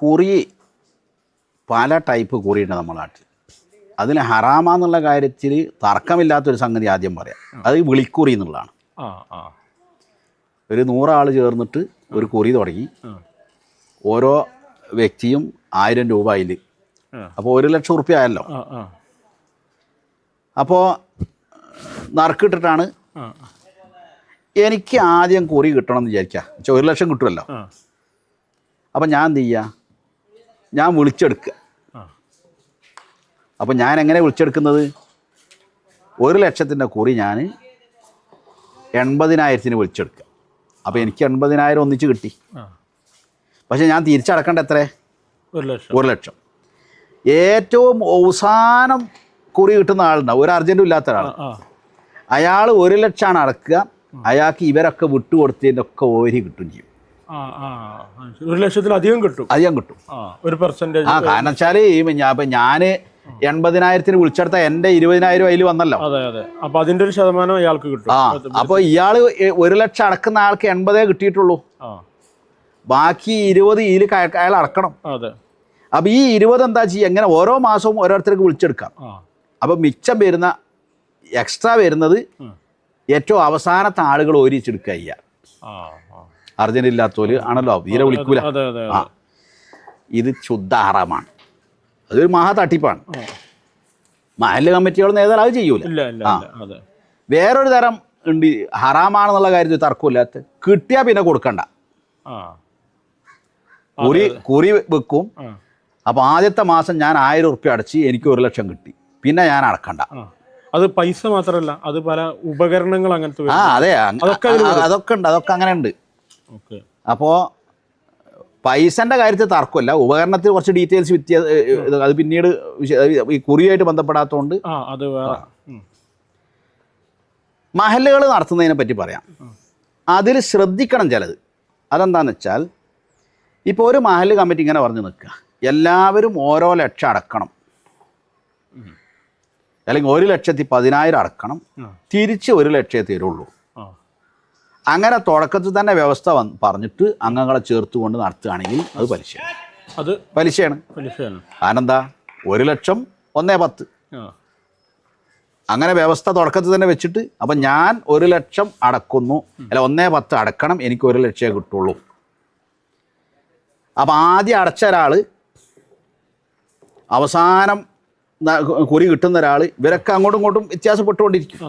കുറി പല ടൈപ്പ് കുറിയുണ്ട് നമ്മുടെ നാട്ടിൽ. അതിൽ ഹറാമാന്നുള്ള കാര്യത്തിൽ തർക്കമില്ലാത്തൊരു സംഗതി ആദ്യം പറയാം. അത് വിളിക്കുറി എന്നുള്ളതാണ്. ഒരു നൂറാൾ ചേർന്നിട്ട് ഒരു കുറി തുടങ്ങി. ഓരോ വ്യക്തിയും ആയിരം രൂപ അതിൽ. അപ്പോൾ ഒരു ലക്ഷം ഉറുപ്പ്യ ആയല്ലോ. അപ്പോൾ നറുക്കിട്ടിട്ടാണ് എനിക്ക് ആദ്യം കുറി കിട്ടണം എന്ന് വിചാരിക്കുക ഒരു ലക്ഷം കിട്ടുമല്ലോ. അപ്പം ഞാൻ എന്ത് ചെയ്യുക ഞാൻ വിളിച്ചെടുക്കുക. അപ്പോൾ അപ്പം ഞാൻ എങ്ങനെ വിളിച്ചെടുക്കുന്നത്? ഒരു ലക്ഷത്തിന്റെ കുറി ഞാൻ എൺപതിനായിരത്തിന് വിളിച്ചെടുക്കുക. അപ്പോൾ എനിക്ക് എൺപതിനായിരം ഒന്നിച്ച് കിട്ടി. പക്ഷേ ഞാൻ തിരിച്ചടക്കേണ്ട എത്ര? ഒരു ലക്ഷം. ഒരു ലക്ഷം. ഏറ്റവും അവസാനം കുറി കിട്ടുന്ന ആളുണ്ടാവും. ഒരു അർജന്റും ഇല്ലാത്ത ഒരാൾ അയാൾ ഒരു ലക്ഷമാണ് അടക്കുക. അയാൾക്ക് ഇവരൊക്കെ വിട്ടുകൊടുത്തതിന്റെ ഒക്കെ ഓരി കിട്ടും ചെയ്യും. ഒരു ലക്ഷത്തിലധികം കിട്ടും. അധികം കിട്ടും. ഒരു പെർസെന്റേജ് ആ കാരണം വെച്ചാൽ ഈ ഞാൻ എൺപതിനായിരത്തിന് വിളിച്ചെടുത്ത എന്റെ ഇരുപതിനായിരം അതിൽ വന്നല്ലോ. അതെ അതെ. അപ്പൊ അതിന്റെ ഒരു ശതമാനം ഇയാൾക്ക് കിട്ടും. ആ അപ്പൊ ഇയാൾ ഒരു ലക്ഷം അടക്കുന്ന ആൾക്ക് എൺപതേ കിട്ടിയിട്ടുള്ളൂ. ബാക്കി ഇരുപത് ഇതിൽ അയാൾ അടക്കണം. അതെ. അപ്പോൾ ഈ ഇരുപത് എന്താ ചെയ്യുക എങ്ങനെ ഓരോ മാസവും ഓരോരുത്തർക്ക് വിളിച്ചെടുക്കാം. അപ്പൊ മിച്ചം വരുന്ന എക്സ്ട്രാ വരുന്നത്. ഏറ്റവും അവസാനത്തെ ആളുകൾ ഓരിച്ചെടുക്കുക ചെയ്യുക. ആ. അർജന്റ് ഇല്ലാത്തോൽ ആണല്ലോ തീരെ വിളിക്കൂല. ആ. ഇത് ശുദ്ധ ഹറാമാണ് അതൊരു മഹാ തട്ടിപ്പാണ്. മഹല്ല് കമ്മിറ്റിയോട് നേതാൽ അത് ചെയ്യൂല. വേറൊരു തരം ഉണ്ട് ഹറാമാണെന്നുള്ള കാര്യത്തിൽ തർക്കമില്ലാത്ത കിട്ടിയാൽ പിന്നെ കൊടുക്കണ്ട. കുറി കുറി വെക്കും. അപ്പോൾ ആദ്യത്തെ മാസം ഞാൻ ആയിരം ഉറുപ്പ്യ അടച്ച് എനിക്ക് ഒരു ലക്ഷം കിട്ടി. പിന്നെ ഞാൻ അടക്കണ്ട. അത് പൈസ മാത്രമല്ല അത് പല ഉപകരണങ്ങൾ അങ്ങനത്തെ ആ അതെ അതൊക്കെ അതൊക്കെ ഉണ്ട് അതൊക്കെ അങ്ങനെ ഉണ്ട്. ഓക്കെ. അപ്പോൾ പൈസന്റെ കാര്യത്തിൽ തർക്കമല്ല. ഉപകരണത്തിൽ കുറച്ച് ഡീറ്റെയിൽസ് വ്യത്യാസം അത് പിന്നീട് ഈ കുറിയായിട്ട് ബന്ധപ്പെടാത്തതുകൊണ്ട് മഹലുകൾ നടത്തുന്നതിനെ പറ്റി പറയാം. അതിൽ ശ്രദ്ധിക്കണം ചിലത്. അതെന്താണെന്ന് വെച്ചാൽ ഇപ്പോൾ ഒരു മഹൽ കമ്മിറ്റി ഇങ്ങനെ പറഞ്ഞു നിൽക്കുക. എല്ലാവരും ഓരോ ലക്ഷം അടക്കണം. അല്ലെങ്കിൽ ഒരു ലക്ഷത്തി പതിനായിരം അടക്കണം. തിരിച്ച് ഒരു ലക്ഷേ തരുള്ളൂ. അങ്ങനെ തുടക്കത്തിൽ തന്നെ വ്യവസ്ഥ പറഞ്ഞിട്ട് അംഗങ്ങളെ ചേർത്തുകൊണ്ട് നടത്തുകയാണെങ്കിൽ അത് പലിശയാണ്. അത് പലിശയാണ്. പലിശയാണ്. കാരണം എന്താ ഒരു ലക്ഷം ഒന്നേ പത്ത്. അങ്ങനെ വ്യവസ്ഥ തുടക്കത്തിൽ തന്നെ വെച്ചിട്ട് അപ്പം ഞാൻ ഒരു ലക്ഷം അടക്കുന്നു. അല്ല ഒന്നേ പത്ത് അടക്കണം. എനിക്ക് ഒരു ലക്ഷമേ കിട്ടുള്ളൂ. അപ്പം ആദ്യം അടച്ച ഒരാൾ അവസാനം കുറി കിട്ടുന്ന ഒരാൾ ഇവരൊക്കെ അങ്ങോട്ടും ഇങ്ങോട്ടും വ്യത്യാസപ്പെട്ടുകൊണ്ടിരിക്കും.